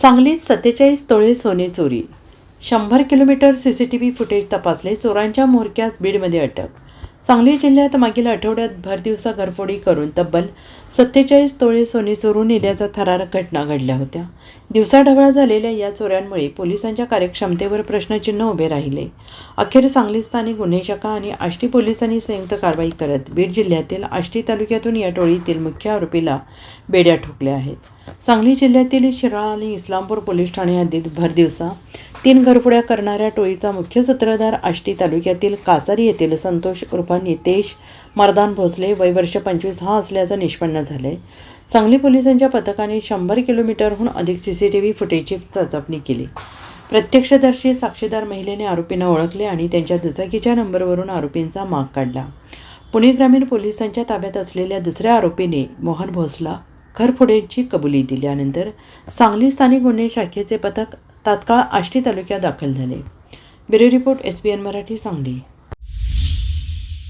सांगलीत सत्तेचाळीस तोळे सोने चोरी. शंभर kilometre C C T V footage तपासले चोरांच्या म्होरक्यास बीडमध्ये अटक सांगली जिल्ह्यात मागील आठवड्यात भरदिवसा घरफोडी करून तब्बल सत्तेचाळीस तोळे सोने चोरून नेल्याच्या थरारक घटना घडल्या होत्या. दिवसाढवळा झालेल्या या चोऱ्यांमुळे पोलिसांच्या कार्यक्षमतेवर प्रश्नचिन्ह उभे राहिले. अखेर सांगली स्थानिक गुन्हे शाखा आणि आष्टी पोलिसांनी संयुक्त कारवाई करत बीड जिल्ह्यातील आष्टी तालुक्यातून या टोळीतील मुख्य आरोपीला बेड्या ठोकल्या आहेत. सांगली जिल्ह्यातील शिराळा आणि इस्लामपूर पोलीस ठाणे हद्दीत भरदिवसा तीन घरफोड्या करणाऱ्या टोळीचा मुख्य सूत्रधार आष्टी तालुक्यातील कासारी येथील संतोष उर्फ नितेश मर्दान भोसले वय वर्ष पंचवीस हा असल्याचं निष्पन्न झालंय. सांगली पोलिसांच्या पथकाने शंभर किलोमीटरहून अधिक सी सी टी व्ही फुटेजची चाचपणी केली. प्रत्यक्षदर्शी साक्षीदार महिलेने आरोपींना ओळखले आणि त्यांच्या दुचाकीच्या नंबरवरून आरोपींचा माग काढला. पुणे ग्रामीण पोलिसांच्या ताब्यात असलेल्या दुसऱ्या आरोपीने मोहन भोसला घरफोड्यांची कबुली दिल्यानंतर सांगली स्थानिक गुन्हे शाखेचे पथक तात्काळ आष्टी तालुक्यात दाखल झाले. Bureau report S B N Marathi Sangli.